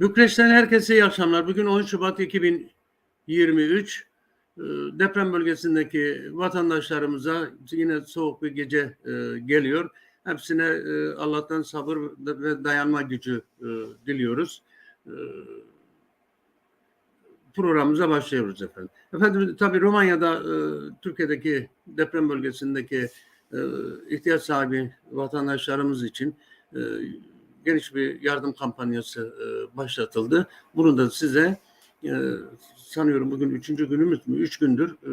Bükreş'ten herkese iyi akşamlar. Bugün 10 Şubat 2023. Ee, Deprem bölgesindeki vatandaşlarımıza yine soğuk bir gece e, geliyor. Hepsine e, Allah'tan sabır ve dayanma gücü e, diliyoruz. E, Programımıza başlıyoruz efendim. Efendim tabii Romanya'da e, Türkiye'deki deprem bölgesindeki e, ihtiyaç sahibi vatandaşlarımız için e, geniş bir yardım kampanyası e, başlatıldı. Bunu da size e, sanıyorum bugün üçüncü günümüz mü? Üç gündür e,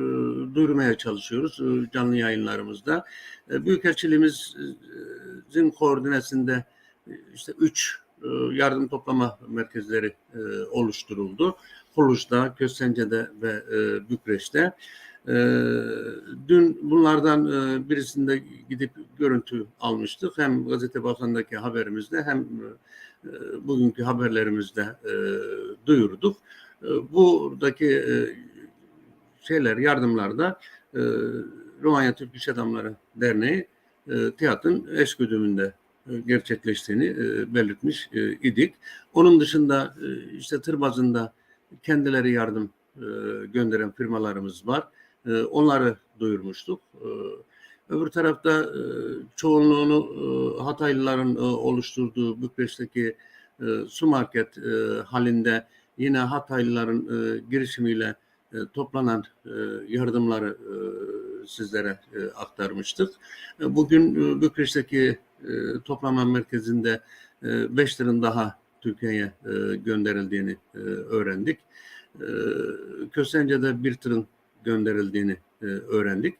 duyurmaya çalışıyoruz e, canlı yayınlarımızda. E, Büyükelçiliğimizin koordinesinde e, işte üç e, yardım toplama merkezleri e, oluşturuldu. Kuluş'ta, Köstence'de ve e, Bükreş'te. E, dün bunlardan e, birisinde gidip görüntü almıştık. Hem Gazete Bakan'daki haberimizde hem e, bugünkü haberlerimizde e, duyurduk. Buradaki şeyler, yardımlarda Romanya Türk İş Adamları Derneği TİAD'ın eşgüdümünde e, gerçekleştiğini belirtmiş idik. Onun dışında işte tır kendileri yardım gönderen firmalarımız var. E, onları duyurmuştuk. E, öbür tarafta e, çoğunluğunu e, Hataylıların e, oluşturduğu Bükreş'teki e, su market e, halinde yine Hataylıların e, girişimiyle e, toplanan e, yardımları e, sizlere e, aktarmıştık. E, bugün e, Bükreş'teki e, toplama merkezinde 5 tırın daha Türkiye'ye e, gönderildiğini e, öğrendik. E, Köstence'de bir tırın gönderildiğini e, öğrendik.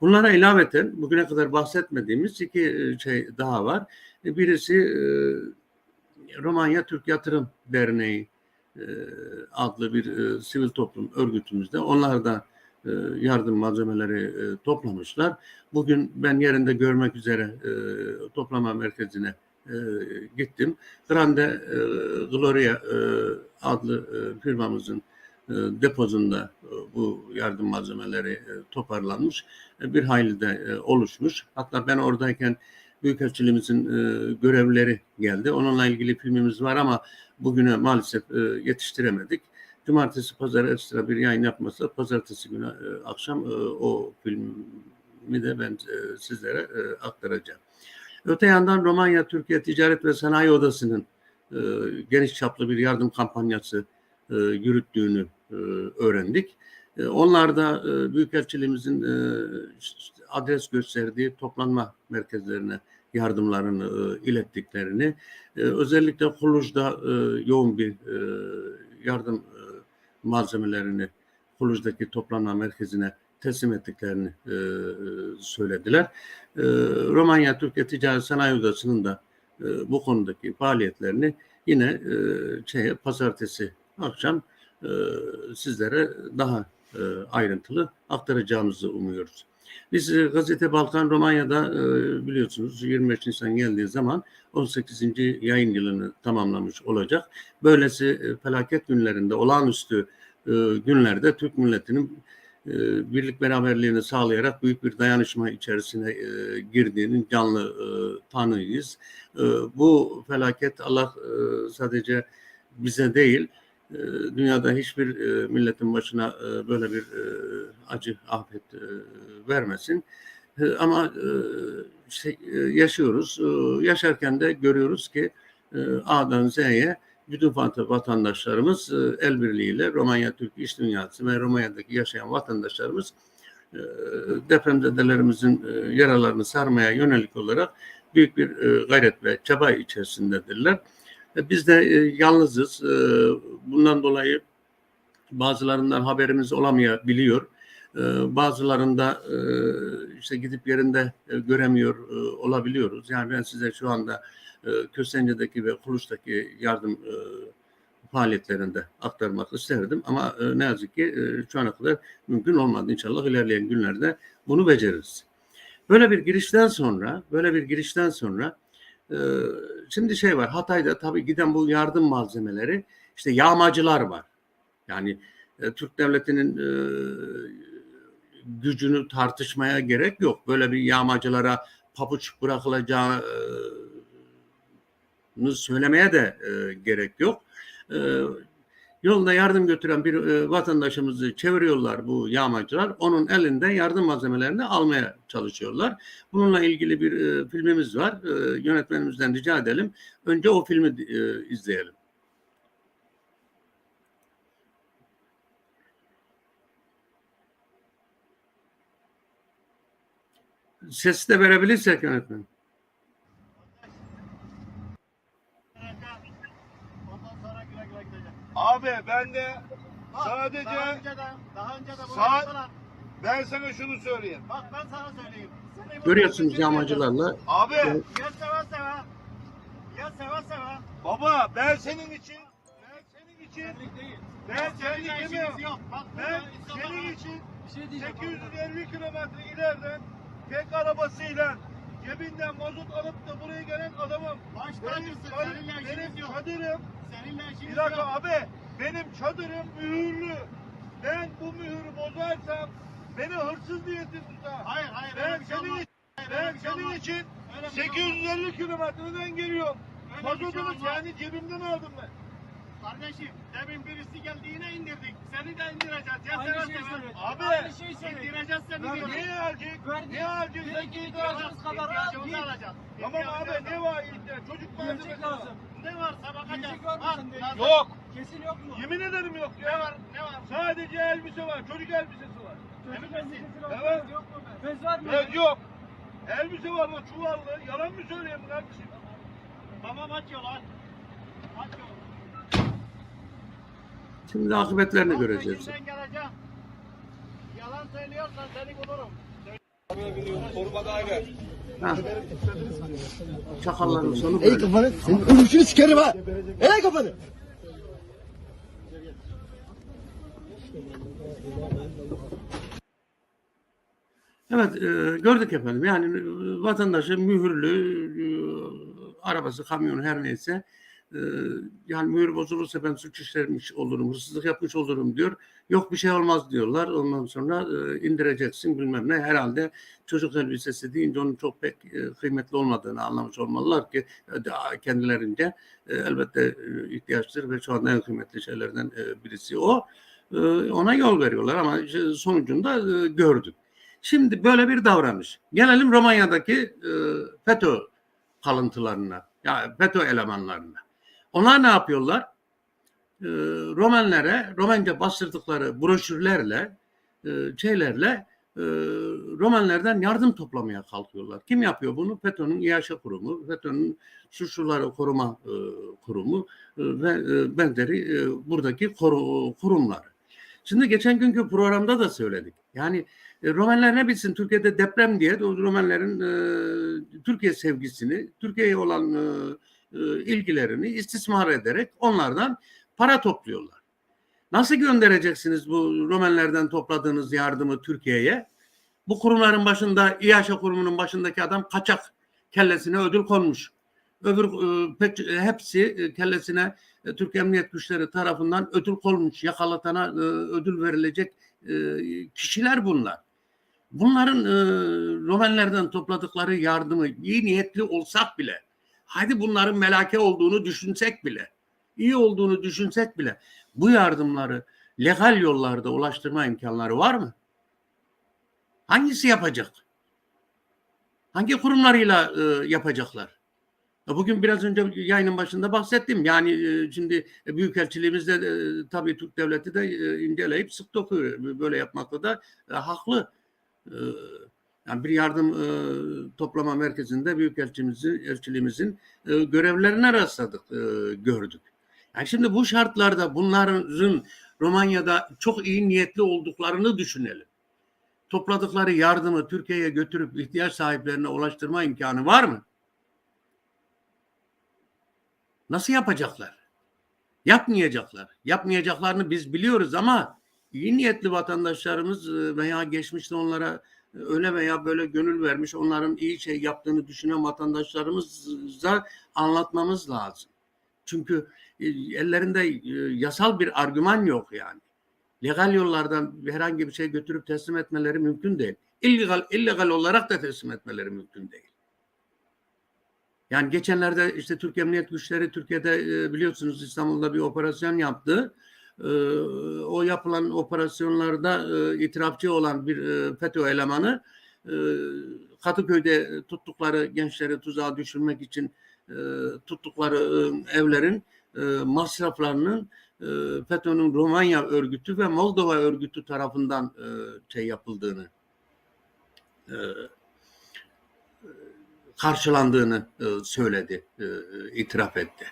Bunlara ilaveten bugüne kadar bahsetmediğimiz iki e, şey daha var. E, birisi Romanya Türk Yatırım Derneği adlı bir sivil toplum örgütümüzde. Onlar da yardım malzemeleri toplamışlar. Bugün ben yerinde görmek üzere toplama merkezine gittim. Grande Gloria adlı firmamızın depozunda e, bu yardım malzemeleri e, toparlanmış. E, bir hayli de e, oluşmuş. Hatta ben oradayken Büyükelçiliğimizin e, görevlileri geldi. Onunla ilgili filmimiz var ama bugüne maalesef e, yetiştiremedik. Cumartesi, pazar ekstra bir yayın yapmasa pazartesi günü e, akşam e, o filmi de ben e, sizlere e, aktaracağım. Öte yandan Romanya Türkiye Ticaret ve Sanayi Odası'nın e, geniş çaplı bir yardım kampanyası e, yürüttüğünü e, öğrendik. E, onlar da e, Büyükelçiliğimizin e, adres gösterdiği toplanma merkezlerine yardımlarını e, ilettiklerini, e, özellikle Kuluj'da e, yoğun bir e, yardım e, malzemelerini Kuluj'daki toplanma merkezine teslim ettiklerini e, söylediler. E, Romanya Türkiye Ticaret Sanayi Odası'nın da e, bu konudaki faaliyetlerini yine e, şeye, pazartesi akşam e, sizlere daha e, ayrıntılı aktaracağımızı umuyoruz. Biz e, Gazete Balkan Romanya'da e, biliyorsunuz 25 Nisan geldiği zaman 18. yayın yılını tamamlamış olacak. Böylesi felaket günlerinde, olağanüstü günlerde Türk milletinin birlik beraberliğini sağlayarak büyük bir dayanışma içerisine e, girdiğinin canlı e, bu felaket Allah sadece bize değil, dünyada hiçbir e, milletin başına e, böyle bir e, acı afet vermesin. Ama yaşıyoruz. Yaşarken de görüyoruz ki A'dan Z'ye bütün vatandaşlarımız el birliğiyle Romanya Türk İş Dünyası ve Romanya'daki yaşayan vatandaşlarımız depremzedelerimizin yaralarını sarmaya yönelik olarak büyük bir gayret ve çaba içerisindedirler. E, biz de e, yalnızız. E, bundan dolayı bazılarından haberimiz olamayabiliyor. Bazılarında işte gidip yerinde göremiyor olabiliyoruz. Yani ben size şu anda Köstence'deki ve Kuluş'taki yardım faaliyetlerinde aktarmak isterdim. Ama ne yazık ki şu ana kadar mümkün olmadı. İnşallah ilerleyen günlerde bunu beceririz. Böyle bir girişten sonra, böyle bir girişten sonra şimdi şey var. Hatay'da tabii giden bu yardım malzemeleri işte yağmacılar var. Yani e, Türk devletinin e, gücünü tartışmaya gerek yok. Böyle bir yağmacılara papuç bırakılacağını söylemeye de e, gerek yok. Yolda yardım götüren bir e, vatandaşımızı çeviriyorlar bu yağmacılar. Onun elinde yardım malzemelerini almaya çalışıyorlar. Bununla ilgili bir e, filmimiz var. E, yönetmenimizden rica edelim. Önce o filmi e, izleyelim. Sesi de verebilirsek yönetmen. Ondan sonra güle güle gideceğim. Abi ben de Bak, sadece daha önce de, daha önce de bunu Saat- yaptılar. ben sana şunu söyleyeyim. Bak ben sana söyleyeyim. Seni bu Görüyorsunuz ülkeye yağmacılarla Abi Ya seve seve. Ya seve seve. baba ben senin için ben senin için Senlik değil. ben Seninle senin işimiz için yok. Bak ben burada insanlara senin için bir şey diyeceğim. 850 kilometre ileriden tek arabasıyla cebinden mazot alıp da buraya gelen adamım. Baş Benim, Seninle benim işimiz yok. Bir dakika abi benim çadırım mühürlü. Ben bu mühürü bozarsam beni hırsız diyeti tutar. Hayır hayır. Ben şey senin için Hayır, ben şey senin için şey olmaz. 850 kilometreden geliyorum. Şey Mazotumu olmaz. kendi cebimden aldım ben. Kardeşim demin birisi geldi yine indirdik. Seni de indireceğiz. Ya Aynı seve şeyi söyledim. Abi, Aynı şeyi. İndireceğiz seni Lan diyorum. niye harcayık? Verdi- Niye? Verdi- Sen ihtiyacımız kadar İhtiyacımızı değil. alacağız. Tamam İhtiyacımızı abi ne alacağız. var ihtiyaç? Çocuk Gerçek malzemesi lazım. var. Ne varsa bakacağız. Gerçek var Var, lazım. Yok. Kesin yok mu? Yemin ederim yok Ne ya. var? Ne var? Sadece elbise var. Çocuk elbisesi var. Çocuk Emin misin? elbisesi var. Evet. Yok mu? Bez var mı? Evet yok. Elbise var o çuvallı. Yalan mı söyleyeyim kardeşim? Tamam aç yolu aç. Aç yolu. Şimdi akıbetlerini göreceğiz. Yalan söylüyorsan seni bulurum. Ha. Çakalların sonu Ey böyle. kafanı, senin ölüşünü sikerim ha. Ey kafanı. Evet e, gördük efendim yani vatandaşın mühürlü e, arabası kamyonu her neyse e, yani mühür bozulursa ben suç işlemiş olurum hırsızlık yapmış olurum diyor. Yok bir şey olmaz diyorlar ondan sonra e, indireceksin bilmem ne herhalde çocuk elbisesi deyince onun çok pek e, kıymetli olmadığını anlamış olmalılar ki e, kendilerince e, elbette e, ihtiyaçtır ve şu anda en kıymetli şeylerden birisi o. Ona yol veriyorlar ama sonucunda e, gördük. Şimdi böyle bir davranış. Gelelim Romanya'daki e, FETÖ kalıntılarına, ya FETÖ elemanlarına. Onlar ne yapıyorlar? E, Romenlere, Romence bastırdıkları broşürlerle, e, şeylerle e, Romenlerden yardım toplamaya kalkıyorlar. Kim yapıyor bunu? FETÖ'nün İHA kurumu, FETÖ'nün suçluları koruma e, kurumu e, ve e, benzeri buradaki koru, kurumlar. Şimdi geçen günkü programda da söyledik. Yani Romenler ne bilsin Türkiye'de deprem diye Romenlerin Türkiye sevgisini, Türkiye'ye olan e, ilgilerini istismar ederek onlardan para topluyorlar. Nasıl göndereceksiniz bu Romenlerden topladığınız yardımı Türkiye'ye? Bu kurumların başında, İHA kurumunun başındaki adam kaçak kellesine ödül konmuş. Öbür e, pek hepsi e, kellesine e, Türk Emniyet Güçleri tarafından ödül konmuş. Yakalatana e, ödül verilecek e, kişiler bunlar. Bunların e, Romenlerden topladıkları yardımı iyi niyetli olsak bile, hadi bunların melake olduğunu düşünsek bile, iyi olduğunu düşünsek bile bu yardımları legal yollarda ulaştırma imkanları var mı? Hangisi yapacak? Hangi kurumlarıyla e, yapacaklar? Ya Bugün biraz önce yayının başında bahsettim. Yani e, şimdi Büyükelçiliğimizde e, tabii Türk Devleti de e, inceleyip sık dokuyor. Böyle yapmakta da e, haklı. Yani bir yardım e, toplama merkezinde Büyükelçimizin, elçiliğimizin e, görevlerine rastladık, e, gördük. Yani şimdi bu şartlarda bunların Romanya'da çok iyi niyetli olduklarını düşünelim. Topladıkları yardımı Türkiye'ye götürüp ihtiyaç sahiplerine ulaştırma imkanı var mı? Nasıl yapacaklar? Yapmayacaklar. Yapmayacaklarını biz biliyoruz ama iyi niyetli vatandaşlarımız e, veya geçmişte onlara e, öyle veya böyle gönül vermiş onların iyi şey yaptığını düşünen vatandaşlarımıza anlatmamız lazım. Çünkü e, ellerinde yasal bir argüman yok yani. Legal yollardan herhangi bir şey götürüp teslim etmeleri mümkün değil. İllegal, illegal olarak da teslim etmeleri mümkün değil. Yani geçenlerde işte Türk Emniyet Güçleri Türkiye'de biliyorsunuz İstanbul'da bir operasyon yaptı. E, o yapılan operasyonlarda e, itirafçı olan bir e, FETÖ elemanı e, Kadıköy'de tuttukları gençleri tuzağa düşürmek için tuttukları evlerin masraflarının FETÖ'nün Romanya örgütü ve Moldova örgütü tarafından şey yapıldığını karşılandığını söyledi, itiraf etti.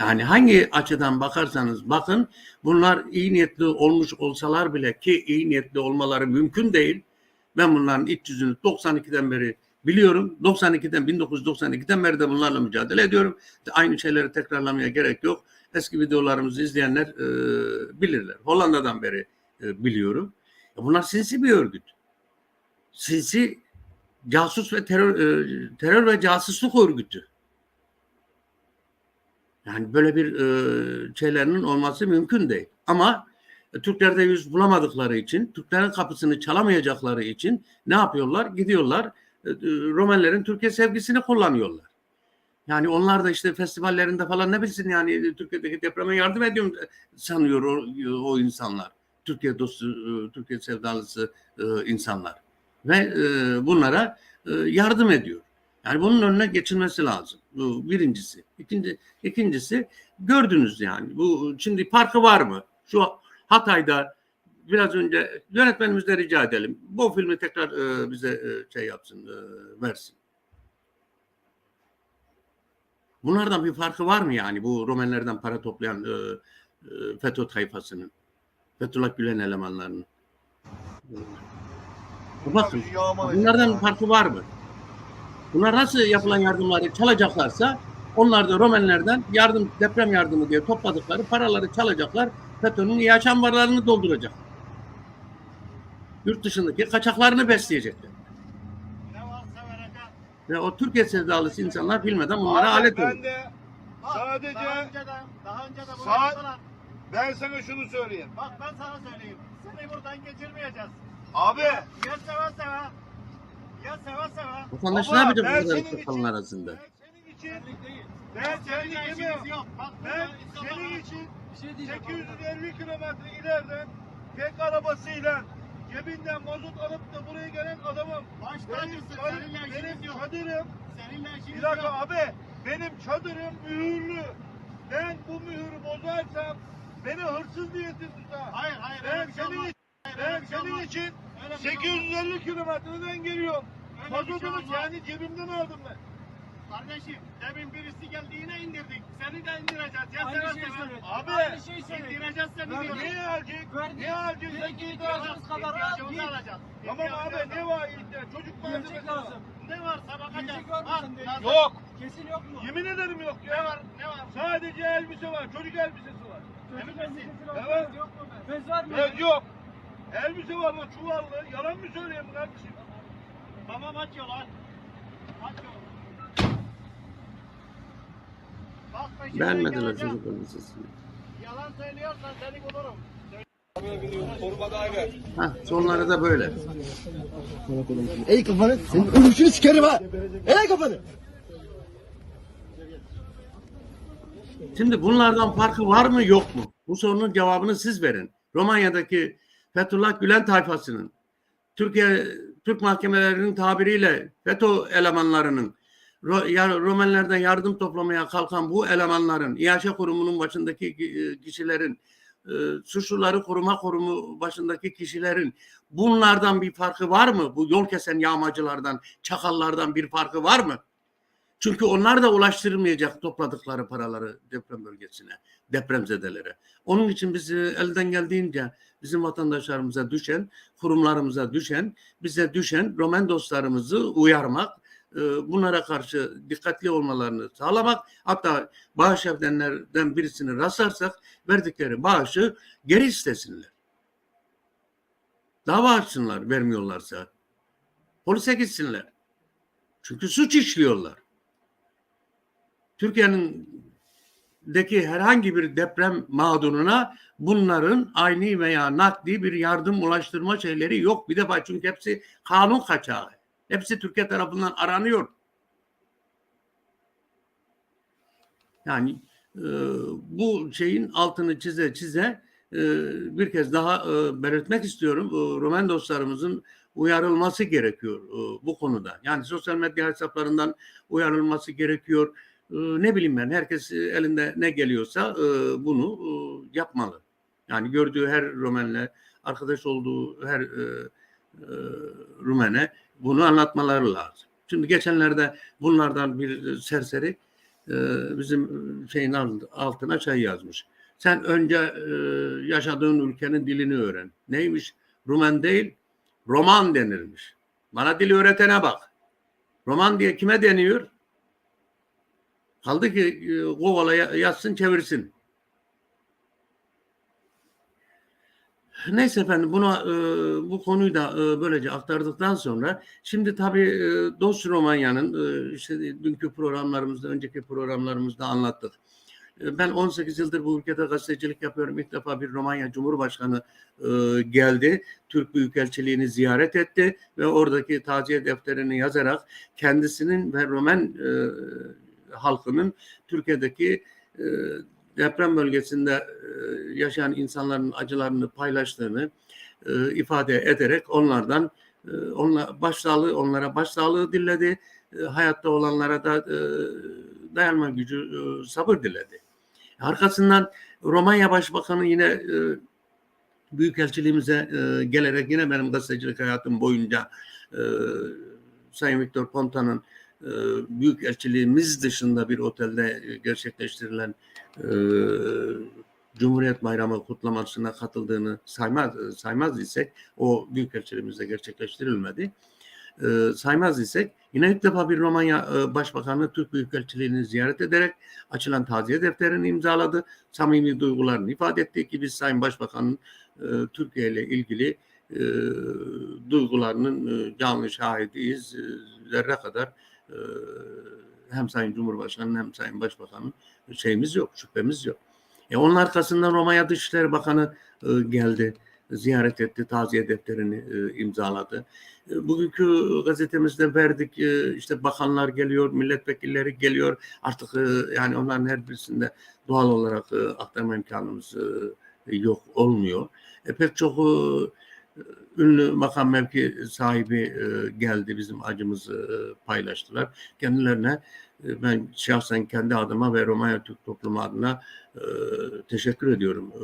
Yani hangi açıdan bakarsanız bakın bunlar iyi niyetli olmuş olsalar bile ki iyi niyetli olmaları mümkün değil. Ben bunların iç yüzünü 92'den beri biliyorum. 92'den 1992'den beri de bunlarla mücadele ediyorum. Aynı şeyleri tekrarlamaya gerek yok. Eski videolarımızı izleyenler e, bilirler. Hollanda'dan beri e, biliyorum. Ya bunlar sinsi bir örgüt. Sinsi casus ve terör e, terör ve casusluk örgütü. Yani böyle bir e, şeylerinin olması mümkün değil. Ama e, Türklerde yüz bulamadıkları için, Türklerin kapısını çalamayacakları için ne yapıyorlar? Gidiyorlar e, e, Romenlerin Türkiye sevgisini kullanıyorlar. Yani onlar da işte festivallerinde falan ne bilsin yani Türkiye'deki depreme yardım ediyorum sanıyor o, o insanlar. Türkiye dostu, e, Türkiye sevdalısı e, insanlar. Ve e, bunlara e, yardım ediyor. Yani bunun önüne geçilmesi lazım. Bu birincisi. İkinci, ikincisi gördünüz yani. Bu şimdi farkı var mı? Şu Hatay'da biraz önce yönetmenimizle rica edelim. Bu filmi tekrar e, bize e, şey yapsın, e, versin. Bunlardan bir farkı var mı yani bu Romenlerden para toplayan e, e, FETÖ tayfasının, Fethullah Gülen elemanlarının? Bakın bunlardan bir farkı var mı? Bunlar nasıl yapılan yardımları çalacaklarsa onlar da Romenlerden yardım deprem yardımı diye topladıkları paraları çalacaklar. FETÖ'nün ihraç ambarlarını dolduracak. Yurt dışındaki kaçaklarını besleyecekler. Ne varsa vereceğim. Ve o Türkiye sevdalısı insanlar bilmeden bunlara Abi, alet ben olur. de sadece daha önce de, daha önce de bunu Saat- yaptılar. ben sana şunu söyleyeyim. Bak ben sana söyleyeyim. Seni buradan geçirmeyeceğiz. Abi Ya seve seve. Ya seve seve. Vatandaş ne yapacak bu kadar senin için- sakalın arasında? ben senin için değil. ben senin için yok. Ben senin için Bir şey diyeceğim. 850 kilometre ileriden tek arabasıyla cebinden mazot alıp da buraya gelen adamım. Baş Benim, tacısın. Seninle benim işimiz yok. çadırım Seninle işimiz bir dakika yok. abi benim çadırım mühürlü. Ben bu mühürü bozarsam beni hırsız diyesin tutar. Hayır hayır. Ben şey senin Hayır, ben şey senin için Öyle bir şey olmaz. 850 kilometreden geliyorum. Şey Mazotumu olmaz. kendi cebimden aldım ben. Kardeşim demin birisi geldi yine indirdik. Seni de indireceğiz. Ya Aynı seve. söyledi. Abi, Aynı şeyi söyledi. İndireceğiz seni. Diyorum. Niye alacak? Verdi. Niye alacak? Dedi ki ihtiyacınız kadar git. alacağız. Tamam abi ne var ihtiyaç? Çocuk Gerçek malzemesi lazım. var. Ne varsa bakacağız. Gerçek var Bak, sende? lazım. Yok. Kesin yok mu? Yemin ederim yok Ne ya. var? Ne var? Sadece elbise var. Çocuk elbisesi var. Çocuk elbisesi var. Evet. Yok mu? Bez var mı? Evet yok. Elbise var lan çuvallı. Yalan mı söyleyeyim kardeşim? Tamam aç yolu aç. Aç yolu. Geleceğim. çocuk elbisesini. Yalan söylüyorsan seni bulurum. Hah, sonları da böyle. Ey kafanı. Senin ölüşünü sikerim ha. Ey kafanı. Şimdi bunlardan farkı var mı yok mu? Bu sorunun cevabını siz verin. Romanya'daki Fethullah Gülen tayfasının, Türkiye Türk mahkemelerinin tabiriyle FETÖ elemanlarının, Ro, ya, Romenlerden yardım toplamaya kalkan bu elemanların, İHŞ kurumunun başındaki e, kişilerin, e, suçluları koruma kurumu başındaki kişilerin bunlardan bir farkı var mı? Bu yol kesen yağmacılardan, çakallardan bir farkı var mı? Çünkü onlar da ulaştırmayacak topladıkları paraları deprem bölgesine, depremzedelere. Onun için biz e, elden geldiğince bizim vatandaşlarımıza düşen, kurumlarımıza düşen, bize düşen Romen dostlarımızı uyarmak, e, bunlara karşı dikkatli olmalarını sağlamak, hatta bağış edenlerden birisini rastlarsak verdikleri bağışı geri istesinler. Dava açsınlar vermiyorlarsa. Polise gitsinler. Çünkü suç işliyorlar. Türkiye'nin deki herhangi bir deprem mağduruna bunların aynı veya nakdi bir yardım ulaştırma şeyleri yok. Bir defa çünkü hepsi kanun kaçağı. Hepsi Türkiye tarafından aranıyor. Yani e, bu şeyin altını çize çize e, bir kez daha e, belirtmek istiyorum. E, Roman dostlarımızın uyarılması gerekiyor e, bu konuda. Yani sosyal medya hesaplarından uyarılması gerekiyor. E, ne bileyim ben herkes elinde ne geliyorsa e, bunu e, yapmalı. Yani gördüğü her Rumenle arkadaş olduğu her e, e, Rumene bunu anlatmaları lazım. Şimdi geçenlerde bunlardan bir serseri e, bizim şeyin alt- altına şey yazmış. Sen önce e, yaşadığın ülkenin dilini öğren. Neymiş? Rumen değil, Roman denirmiş. Bana dili öğretene bak. Roman diye kime deniyor? Kaldı ki e, Google'a ya- yazsın çevirsin. Neyse efendim buna e, bu konuyu da e, böylece aktardıktan sonra şimdi tabii e, Dost Romanya'nın e, işte dünkü programlarımızda önceki programlarımızda anlattık. E, ben 18 yıldır bu ülkede gazetecilik yapıyorum. İlk defa bir Romanya Cumhurbaşkanı e, geldi. Türk Büyükelçiliğini ziyaret etti ve oradaki taziye defterini yazarak kendisinin ve Romen e, halkının Türkiye'deki e, deprem bölgesinde e, yaşayan insanların acılarını paylaştığını e, ifade ederek onlardan e, onla, başsağlığı onlara başsağlığı diledi. E, hayatta olanlara da e, dayanma gücü, e, sabır diledi. Arkasından Romanya Başbakanı yine e, Büyükelçiliğimize e, gelerek yine benim gazetecilik hayatım boyunca e, Sayın Viktor Ponta'nın e, Büyükelçiliğimiz dışında bir otelde e, gerçekleştirilen e, Cumhuriyet Bayramı kutlamasına katıldığını saymaz saymaz isek o büyükelçiliğimizde gerçekleştirilmedi. E, saymaz isek yine ilk defa bir Romanya Başbakanı Türk Büyükelçiliğini ziyaret ederek açılan taziye defterini imzaladı. Samimi duygularını ifade etti ki biz Sayın Başbakan'ın Türkiye ile ilgili e, duygularının e, canlı şahidiyiz. E, zerre kadar e, hem Sayın Cumhurbaşkanı'nın hem Sayın Başbakan'ın şeyimiz yok, şüphemiz yok. E onun arkasından Romanya Dışişleri Bakanı e, geldi, ziyaret etti, taziye defterini e, imzaladı. E, bugünkü gazetemizde verdik, e, işte bakanlar geliyor, milletvekilleri geliyor. Artık e, yani onların her birisinde doğal olarak e, aktarma imkanımız e, yok, olmuyor. E, pek çok e, ünlü makam mevki sahibi e, geldi, bizim acımızı e, paylaştılar. Kendilerine e, ben şahsen kendi adıma ve Romanya Türk toplumu adına e, teşekkür ediyorum. E,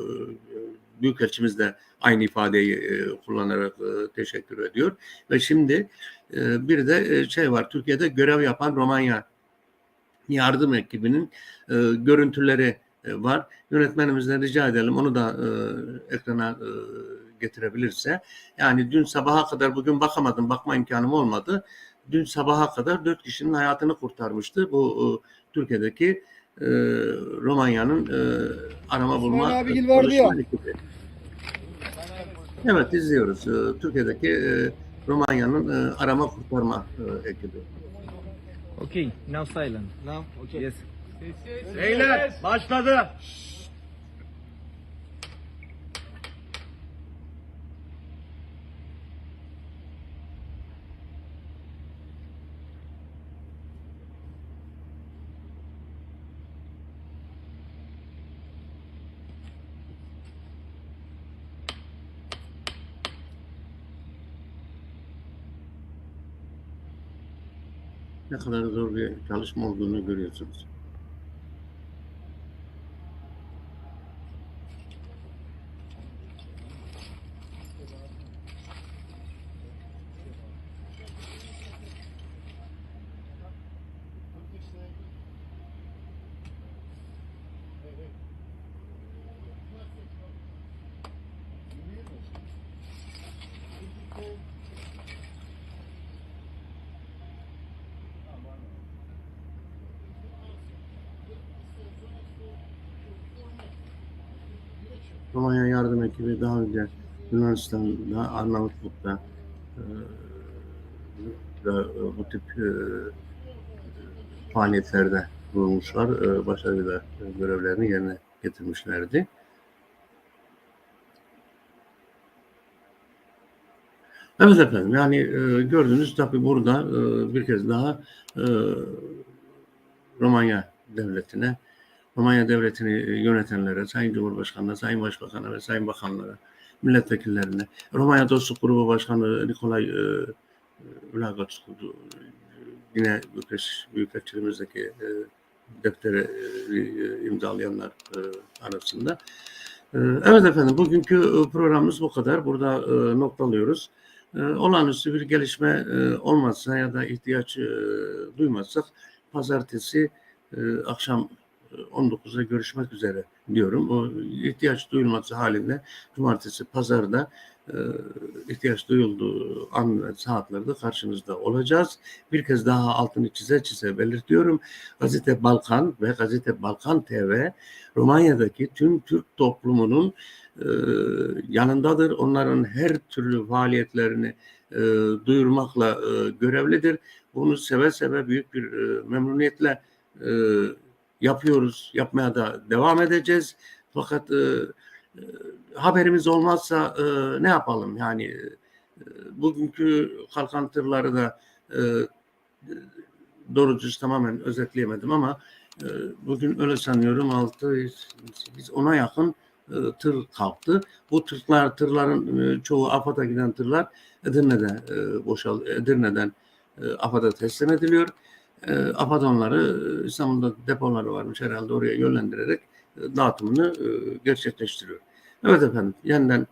Büyükelçimiz de aynı ifadeyi e, kullanarak e, teşekkür ediyor. Ve şimdi e, bir de e, şey var, Türkiye'de görev yapan Romanya yardım ekibinin e, görüntüleri e, var. Yönetmenimizden rica edelim onu da e, ekrana e, getirebilirse. Yani dün sabaha kadar bugün bakamadım, bakma imkanım olmadı. Dün sabaha kadar dört kişinin hayatını kurtarmıştı. Bu e, Türkiye'deki e, Romanya'nın e, arama bulma abigil vardı ya. ekibi. Evet izliyoruz. E, Türkiye'deki e, Romanya'nın e, arama kurtarma e, ekibi. Okay, now silent. Now, okay. Yes. Beyler başladı. Ne kadar zor bir çalışma olduğunu görüyorsunuz. Romanya yardım ekibi daha önce Yunanistan'da, Arnavutluk'ta e, e, bu tip e, faaliyetlerde bulunmuşlar. E, başarıyla görevlerini yerine getirmişlerdi. Evet efendim yani e, gördünüz tabi burada e, bir kez daha e, Romanya devletine Romanya Devleti'ni e, yönetenlere, Sayın Cumhurbaşkanı'na, Sayın Başbakan'a ve Sayın Bakanlara, milletvekillerine, Romanya Dostluk Grubu Başkanı Nikolay e, Vlagotsku, yine Bükreş Büyükelçiliğimizdeki e, defteri e, imzalayanlar e, arasında. E, evet efendim bugünkü e, programımız bu kadar. Burada e, noktalıyoruz. E, olağanüstü bir gelişme e, olmazsa ya da ihtiyaç e, duymazsak pazartesi e, akşam e, 19'da görüşmek üzere diyorum. O ihtiyaç duyulması halinde cumartesi pazarda e, ihtiyaç duyulduğu an saatlerde karşınızda olacağız. Bir kez daha altını çize çize belirtiyorum. Gazete Balkan ve Gazete Balkan TV Romanya'daki tüm Türk toplumunun e, yanındadır. Onların her türlü faaliyetlerini e, duyurmakla görevlidir. Bunu seve seve büyük bir memnuniyetle yapıyoruz. Yapmaya da devam edeceğiz. Fakat e, e, haberimiz olmazsa e, ne yapalım? Yani e, bugünkü kalkan tırları da e, doğru düz tamamen özetleyemedim ama e, bugün öyle sanıyorum 6 8 10'a yakın e, tır kalktı. Bu tırlar tırların e, çoğu AFAD'a giden tırlar Edirne'de e, boşal Edirne'den e, AFAD'a teslim ediliyor. E, onları e, İstanbul'da depoları varmış herhalde oraya yönlendirerek e, dağıtımını e, gerçekleştiriyor. Evet efendim yeniden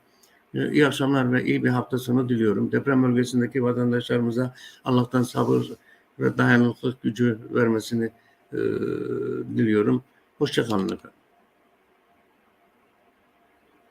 e, iyi akşamlar ve iyi bir hafta sonu diliyorum. Deprem bölgesindeki vatandaşlarımıza Allah'tan sabır ve dayanıklılık gücü vermesini e, diliyorum. Hoşçakalın efendim.